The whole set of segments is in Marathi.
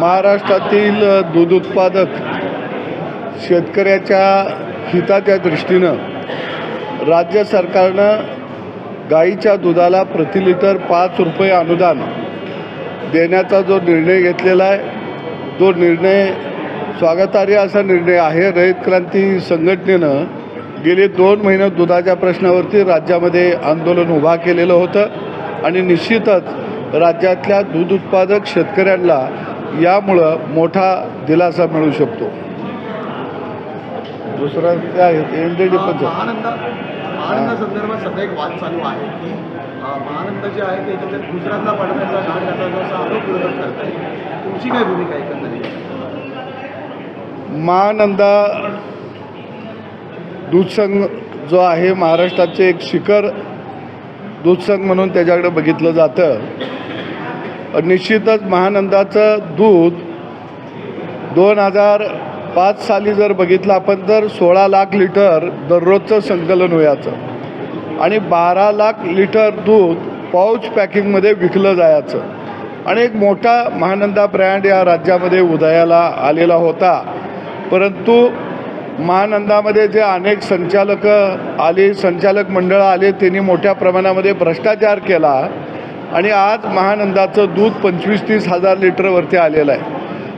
महाराष्ट्रातील दूध उत्पादक शेतकऱ्याच्या हिताच्या दृष्टीनं राज्य सरकारनं गाईच्या दुधाला प्रति लिटर पाच रुपये अनुदान देण्याचा जो निर्णय घेतलेला आहे तो निर्णय स्वागतार्ह असा निर्णय आहे. रयत क्रांती संघटनेनं गेले दोन महिने दुधाच्या प्रश्नावरती राज्यामध्ये आंदोलन उभा केलेलं होतं आणि निश्चितच राज्यातल्या दूध उत्पादक शेतकऱ्यांना यामुळं मोठा दिलासा मिळू शकतो. दुसरा काय आहे? एन डी डी महानंदा दूध संघ जो आहे महाराष्ट्राचे एक शिखर दूध संघ म्हणून त्याच्याकडे बघितलं जातं. निश्चितच महानंदाचं दूध दोन हजार पाच साली जर बघितलं आपण तर सोळा लाख लिटर दररोजचं संकलन व्हायचं आणि बारा लाख लिटर दूध पाऊच पॅकिंगमध्ये विकलं जायचं. आणि एक मोठा महानंदा ब्रँड या राज्यामध्ये उदयाला आलेला होता. परंतु महानंदामध्ये जे अनेक संचालक आले संचालक मंडळं आले त्यांनी मोठ्या प्रमाणामध्ये भ्रष्टाचार केला. आणि आज महानंदाचं दूध पंचवीस तीस हजार लिटरवरती आलेलं आहे.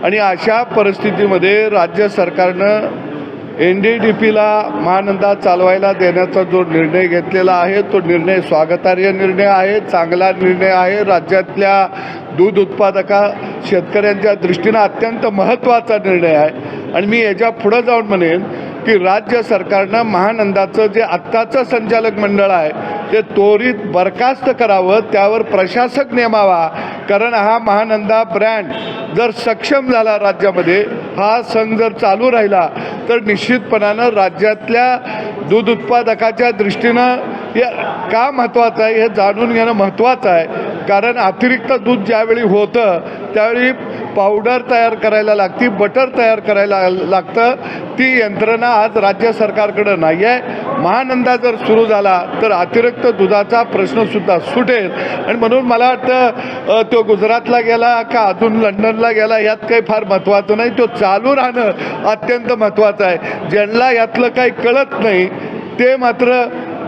आणि अशा परिस्थितीमध्ये राज्य सरकारनं एन डी डी पीला महानंदा चालवायला देण्याचा जो निर्णय घेतलेला आहे तो निर्णय स्वागतार्ह निर्णय आहे चांगला निर्णय आहे. राज्यातल्या दूध उत्पादका शेतकऱ्यांच्या दृष्टीनं अत्यंत महत्त्वाचा निर्णय आहे. आणि मी याच्या पुढं जाऊन म्हणेन की राज्य सरकारनं महानंदाचं जे आत्ताचं संचालक मंडळ आहे ते त्वरित बरखास्त करावं त्यावर प्रशासक नेमावा कारण हा महानंदा ब्रँड जर सक्षम झाला राज्यामध्ये हा संघ जर चालू राहिला तर निश्चितपणानं राज्यातल्या दूध उत्पादकाच्या दृष्टीनं या का महत्त्वाचं आहे हे जाणून घेणं महत्त्वाचं आहे. कारण अतिरिक्त दूध ज्यावेळी होतं त्यावेळी पावडर तयार करायला लागती बटर तयार करायला लागतं. ती यंत्रणा आज राज्य सरकारकडं नाही आहे महानंदा जर सुरू झाला तर अतिरिक्त दुधाचा प्रश्नसुद्धा सुटेल. आणि म्हणून मला वाटतं तो गुजरातला गेला का अजून लंडनला गेला यात काही फार महत्त्वाचं नाही. तो चालू राहणं अत्यंत महत्त्वाचं आहे. ज्यांना यातलं काही कळत नाही ते मात्र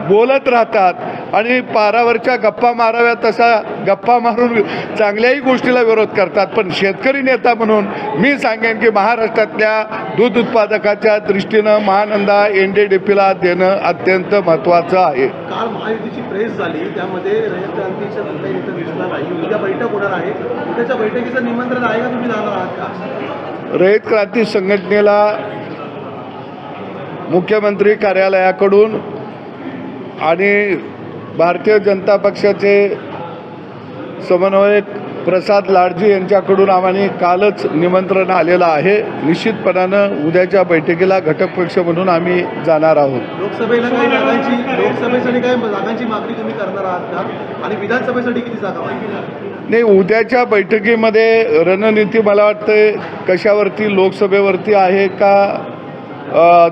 बोलत राहतात. आणि पारावरच्या गप्पा माराव्या तसा गप्पा मारून चांगल्याही गोष्टीला विरोध करतात. पण शेतकरी नेता म्हणून मी सांगेन की महाराष्ट्रातल्या दूध उत्पादकाच्या दृष्टीनं महानंदा एन डी डी पीला देणं अत्यंत महत्त्वाचं आहे. काल महायुतीची प्रेस झाली. त्यामध्ये रयत क्रांतीच्या उद्या बैठक होणार आहे. उद्याच्या बैठकीचं निमंत्रण आहे का? तुम्ही जाणार आहात का? रयत क्रांती संघटनेला मुख्यमंत्री कार्यालयाकडून आणि भारतीय जनता पक्षाचे समन्वयक प्रसाद लाडजी यांच्याकडून आम्हाला कालच निमंत्रण आलेलं आहे. निश्चितपणानं उद्याच्या बैठकीला घटक पक्ष म्हणून आम्ही जाणार आहोत. लोकसभेला काही जागांची लोकसभेसाठी काही जागांची मागणी तुम्ही करणार आहात का? आणि विधानसभेसाठी किती जागा नाही उद्याच्या बैठकीमध्ये रणनीती मला वाटतं कशावरती? लोकसभेवरती आहे का?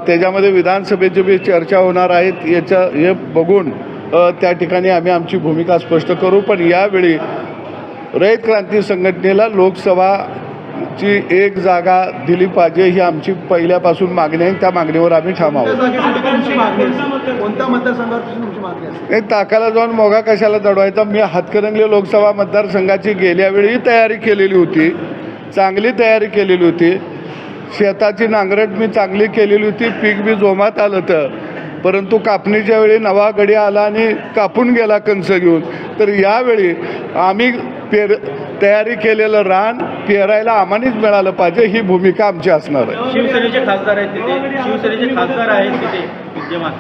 त्याच्यामध्ये विधानसभेची बी चर्चा होणार आहेत याच्या हे बघून त्या ठिकाणी आम्ही आमची भूमिका स्पष्ट करू पण यावेळी रयत क्रांती संघटनेला लोकसभाची एक जागा दिली पाहिजे ही आमची पहिल्यापासून मागणी आहे. त्या मागणीवर आम्ही ठाम आहोत. एक ताकाला जाऊन मोगा कशाला दडवायचा? मी हातकणंगले लोकसभा मतदारसंघाची गेल्या वेळी तयारी केलेली होती. चांगली तयारी केलेली होती. शेताची नांगरट मी चांगली केलेली होती. पीक बी जोमात आलं तर परंतु कापणीच्या वेळी नवा गडी आला आणि कापून गेला कंस घेऊन तर यावेळी आम्ही पेर तयारी केलेलं रान पेरायला आम्हानेच मिळालं पाहिजे ही भूमिका आमची असणार आहे. शिवसेनेचे खासदार आहेत तिथे. शिवसेनेचे खासदार आहेत तिथे. विद्यमान.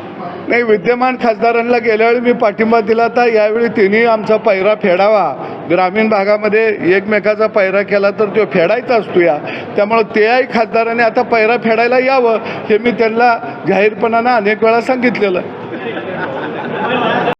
नाही विद्यमान खासदारांना गेल्या वेळी मी पाठिंबा दिला तर यावेळी तिन्ही आमचा पैरा फेडावा. ग्रामीण भागामध्ये एकमेकाचा पैरा केला तर तो फेडायचा असतो या. त्यामुळं त्याही खासदारांनी आता पैरा फेडायला यावं हे मी त्यांना जाहीरपणानं अनेक वेळा सांगितलेलं.